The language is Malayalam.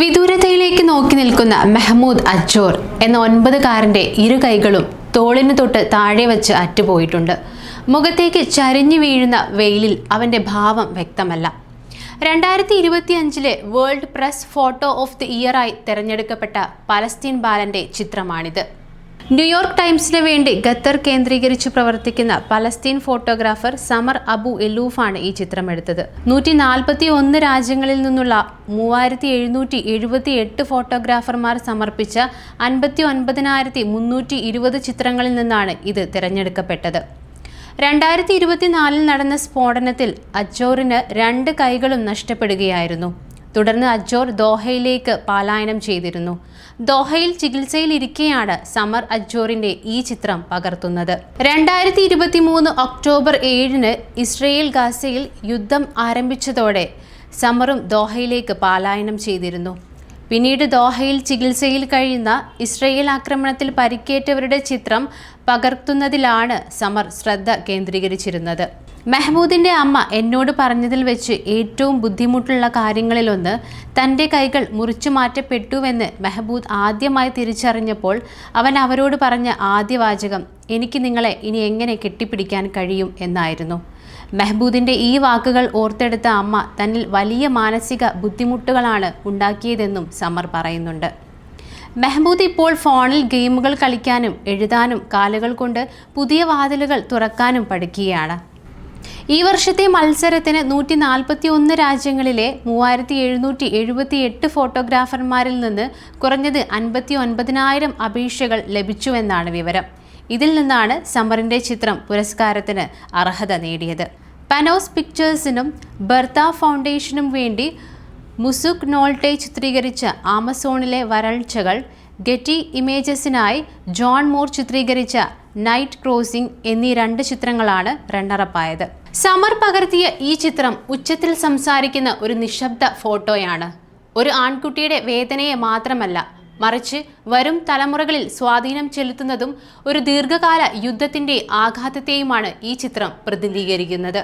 വിദൂരതയിലേക്ക് നോക്കി നിൽക്കുന്ന മെഹ്മൂദ് അജോർ എന്ന ഒൻപതുകാരന്റെ ഇരു കൈകളും തോളിന് തൊട്ട് താഴെ വച്ച് അറ്റുപോയിട്ടുണ്ട്. മുഖത്തേക്ക് ചരിഞ്ഞു വീഴുന്ന വെയിലിൽ അവന്റെ ഭാവം വ്യക്തമല്ല. രണ്ടായിരത്തി ഇരുപത്തി അഞ്ചിലെ world press photo of the ഇയറായി തിരഞ്ഞെടുക്കപ്പെട്ട പലസ്തീൻ ബാലന്റെ ചിത്രമാണിത്. ന്യൂയോർക്ക് ടൈംസിന് വേണ്ടി ഖത്തർ കേന്ദ്രീകരിച്ച് പ്രവർത്തിക്കുന്ന പലസ്തീൻ ഫോട്ടോഗ്രാഫർ സമർ അബു എലൂഫാണ് ഈ ചിത്രം എടുത്തത് നൂറ്റി നാൽപ്പത്തി ഒന്ന് രാജ്യങ്ങളിൽ നിന്നുള്ള മൂവായിരത്തി എഴുന്നൂറ്റി എഴുപത്തി എട്ട് ഫോട്ടോഗ്രാഫർമാർ സമർപ്പിച്ച അൻപത്തി ഒൻപതിനായിരത്തി മുന്നൂറ്റി ഇരുപത് ചിത്രങ്ങളിൽ നിന്നാണ് ഇത് തിരഞ്ഞെടുക്കപ്പെട്ടത്. രണ്ടായിരത്തി ഇരുപത്തിനാലിൽ നടന്ന സ്ഫോടനത്തിൽ അജോറിന് രണ്ട് കൈകളും നഷ്ടപ്പെടുകയായിരുന്നു. തുടർന്ന് അജോർ ദോഹയിലേക്ക് പലായനം ചെയ്തിരുന്നു. ദോഹയിൽ ചികിത്സയിലിരിക്കെയാണ് സമർ അജോറിന്റെ ഈ ചിത്രം പകർത്തുന്നത്. രണ്ടായിരത്തി ഇരുപത്തി മൂന്ന് ഒക്ടോബർ ഏഴിന് ഇസ്രയേൽ ഗാസയിൽ യുദ്ധം ആരംഭിച്ചതോടെ സമറും ദോഹയിലേക്ക് പലായനം ചെയ്തിരുന്നു. പിന്നീട് ദോഹയിൽ ചികിത്സയിൽ കഴിയുന്ന ഇസ്രയേൽ ആക്രമണത്തിൽ പരിക്കേറ്റവരുടെ ചിത്രം പകർത്തുന്നതിലാണ് സമർ ശ്രദ്ധ കേന്ദ്രീകരിച്ചിരുന്നത്. മെഹ്മൂദിന്റെ അമ്മ എന്നോട് പറഞ്ഞതിൽ വെച്ച് ഏറ്റവും ബുദ്ധിമുട്ടുള്ള കാര്യങ്ങളിലൊന്ന് തന്റെ കൈകൾ മുറിച്ചു മാറ്റപ്പെട്ടുവെന്ന് മെഹബൂദ് ആദ്യമായി തിരിച്ചറിഞ്ഞപ്പോൾ അവൻ അവരോട് പറഞ്ഞ ആദ്യ വാചകം എനിക്ക് നിങ്ങളെ ഇനി എങ്ങനെ കെട്ടിപ്പിടിക്കാൻ കഴിയും? എന്നായിരുന്നു. മെഹബൂദിന്റെ ഈ വാക്കുകൾ ഓർത്തെടുത്ത അമ്മ തന്നിൽ വലിയ മാനസിക ബുദ്ധിമുട്ടുകളാണ് ഉണ്ടാക്കിയതെന്നും സമർ പറയുന്നുണ്ട്. മെഹബൂദ് ഇപ്പോൾ ഫോണിൽ ഗെയിമുകൾ കളിക്കാനും എഴുതാനും കാലുകൾ കൊണ്ട് പുതിയ വാതിലുകൾ തുറക്കാനും പഠിക്കുകയാണ് ഈ വർഷത്തെ മത്സരത്തിന് നൂറ്റി നാൽപ്പത്തി ഒന്ന് രാജ്യങ്ങളിലെ മൂവായിരത്തി എഴുന്നൂറ്റി എഴുപത്തി എട്ട് ഫോട്ടോഗ്രാഫർമാരിൽ നിന്ന് കുറഞ്ഞത് അൻപത്തി ഒൻപതിനായിരം അപേക്ഷകൾ ലഭിച്ചുവെന്നാണ് വിവരം. ഇതിൽ നിന്നാണ് സമറിന്റെ ചിത്രം പുരസ്കാരത്തിന് അർഹത നേടിയത്. പനോസ് പിക്ചേഴ്സിനും ബർത്ത ഫൗണ്ടേഷനും വേണ്ടി മുസുക് നോൾട്ടെ ചിത്രീകരിച്ച ആമസോണിലെ വരൾച്ചകൾ ഗെറ്റി ഇമേജസിനായി ജോൺ മോർ ചിത്രീകരിച്ച നൈറ്റ് ക്രോസിംഗ് എന്നീ രണ്ട് ചിത്രങ്ങളാണ് റണ്ണറപ്പായത്. സമർ പകർത്തിയ ഈ ചിത്രം ഉച്ചത്തിൽ സംസാരിക്കുന്ന ഒരു നിശബ്ദ ഫോട്ടോയാണ്. ഒരു ആൺകുട്ടിയുടെ വേദനയെ മാത്രമല്ല മറിച്ച് വരും തലമുറകളിൽ സ്വാധീനം ചെലുത്തുന്നതും ഒരു ദീർഘകാല യുദ്ധത്തിന്റെ ആഘാതത്തെയുമാണ് ഈ ചിത്രം പ്രതിനിധീകരിക്കുന്നത്.